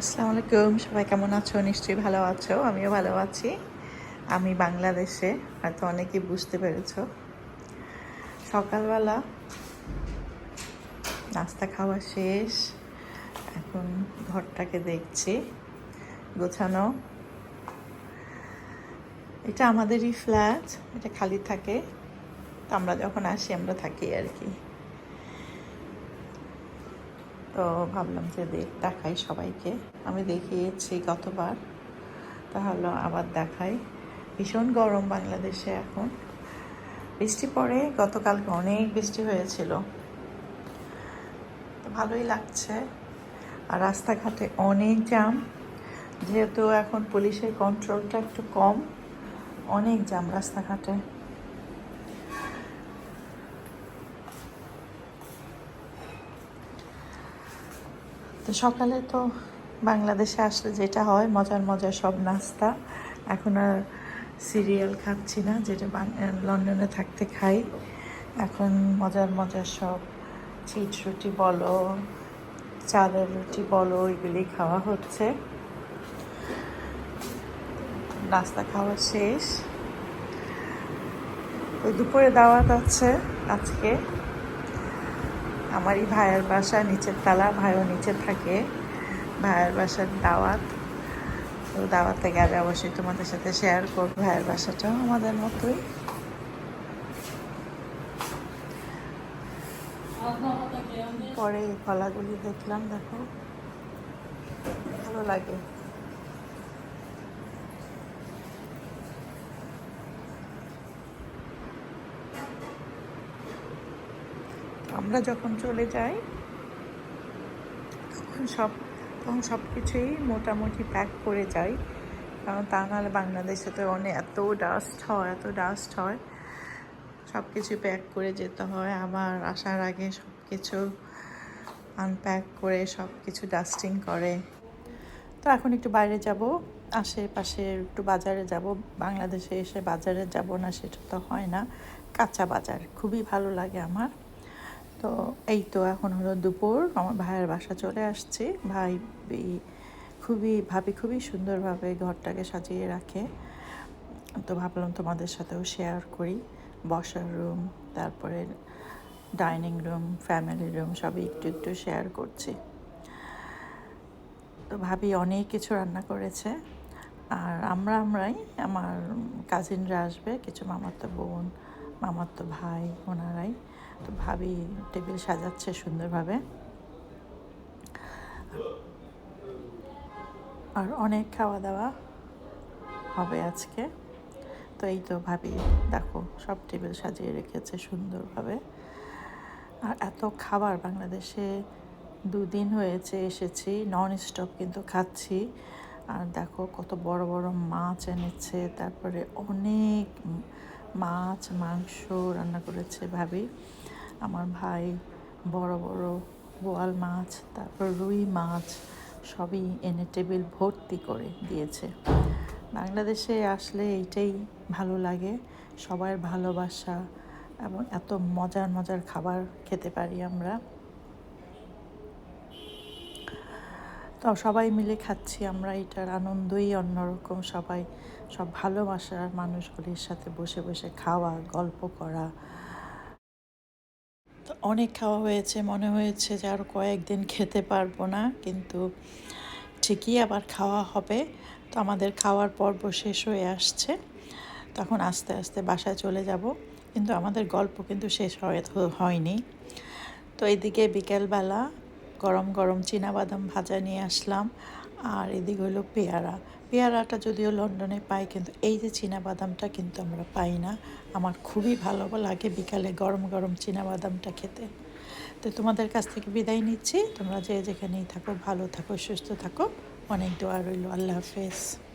আসসালামু আলাইকুম। সবাই কেমন আছো? নিশ্চয়ই ভালো আছো। আমিও ভালো আছি। আমি বাংলাদেশে, হয়তো অনেকেই বুঝতে পেরেছ। সকালবেলা নাস্তা খাওয়া শেষ। এখন ঘরটাকে দেখছি। গোছানো। এটা আমাদেরই ফ্ল্যাট এটা খালি থাকে। আমরা যখন আসি, আমরা থাকি আর কি। তো ভাবলাম যে দেখ দেখাই সবাইকে। আমি দেখিয়েছি গতবার। তাহলে আবার দেখাই। ভীষণ গরম বাংলাদেশে এখন। বৃষ্টি পড়ে, গতকালকে অনেক বৃষ্টি হয়েছিল। ভালোই লাগছে। আর রাস্তাঘাটে অনেক জ্যাম। যেহেতু এখন পুলিশের কন্ট্রোলটা একটু কম, অনেক জ্যাম রাস্তাঘাটে। তো সকালে তো বাংলাদেশে আসলে যেটা হয়, মজার মজার সব নাস্তা। এখন আর সিরিয়াল খাচ্ছি না, যেটা লন্ডনে থাকতে খাই। এখন মজার মজার সব চিট রুটি বলো, চালের রুটি বলো, এগুলি খাওয়া হচ্ছে। নাস্তা খাওয়া শেষ। দুপুরে দাওয়াত আছে আজকে। আমারই ভাইয়ের বাসা নিচের তালা, ভাইও নিচে থাকে। ভাইয়ের বাসার দাওয়াত। তো দাওয়াতে গেলে অবশ্যই তোমাদের সাথে শেয়ার করব ভাইয়ের বাসাটাও আমাদের মতোই। পরে কলাগুলি দেখলাম, দেখো। ভালো লাগে। আমরা যখন চলে যাই, তখন সব তখন সব কিছুই মোটামুটি প্যাক করে যাই। কারণ তা নাহলে বাংলাদেশে তো অনেক এত ডাস্ট হয়, এত ডাস্ট হয়। সব কিছু প্যাক করে যেতে হয়। আবার আসার আগে সব কিছু আনপ্যাক করে সব কিছু ডাস্টিং করে। তো এখন একটু বাইরে যাব, আশেপাশে একটু বাজারে যাব। বাংলাদেশে এসে বাজারে যাব না, সেটা তো হয় না। কাঁচা বাজার, খুবই ভালো লাগে আমার। তো এই তো এখন হলো দুপুর, আমার ভাইয়ের বাসা চলে আসছে। ভাই খুবই, ভাবি খুবই সুন্দরভাবে ঘরটাকে সাজিয়ে রাখে। তো ভাবলাম তোমাদের সাথেও শেয়ার করি। বসার রুম তারপরে ডাইনিং রুম ফ্যামিলি রুম সবই একটু একটু শেয়ার করছি। তো ভাবি অনেক কিছু রান্না করেছে। আর আমরা আমরাই, আমার কাজিনরা আসবে, কিছু মামাতো বোন। মামাতো ভাই, ওনারাই তো ভাবি টেবিল সাজাচ্ছে সুন্দরভাবে। আর অনেক খাওয়া দাওয়া হবে আজকে। তো এই তো ভাবি, দেখো সব টেবিল সাজিয়ে রেখেছে সুন্দরভাবে। আর এত খাবার বাংলাদেশে দুদিন হয়েছে, এসেছি নন স্টপ কিন্তু খাচ্ছি। আর দেখো কত বড় বড় মাছ এনেছে, তারপরে অনেক মাছ, মাংস রান্না করেছে ভাবি। আমার ভাই বড় বড় বোয়াল মাছ, তারপর রুই মাছ, সবই এনে টেবিল ভর্তি করে দিয়েছে। বাংলাদেশে আসলে এইটাই ভালো লাগে সবার ভালোবাসা এবং এত মজার মজার খাবার খেতে পারি আমরা। তো সবাই মিলে খাচ্ছি আমরা, এটার আনন্দই অন্যরকম সবাই। সব ভালোবাসার মানুষগুলির সাথে বসে বসে খাওয়া, গল্প করা। তো অনেক খাওয়া হয়েছে, মনে হয়েছে যে আরও কয়েকদিন খেতে পারব না, কিন্তু ঠিকই আবার খাওয়া হবে। তো আমাদের খাওয়ার পর্ব শেষ হয়ে আসছে। তখন আস্তে আস্তে বাসায় চলে যাব, কিন্তু আমাদের গল্প কিন্তু শেষ হয়ে হয়নি। তো এদিকে বিকেলবেলা গরম গরম বাদাম ভাজা নিয়ে আসলাম। আর এদিক হলো পেয়ারা। পেয়ারাটা যদিও লন্ডনে পাই, কিন্তু এই যে বাদামটা কিন্তু আমরা পাই না। আমার খুবই ভালো লাগে বিকালে গরম গরম বাদামটা খেতে। তো তোমাদের কাছ থেকে বিদায় নিচ্ছি। তোমরা যে যেখানেই থাকো, ভালো থাকো, সুস্থ থাকো। অনেক দোয়া রইল। আল্লাহ হাফেজ।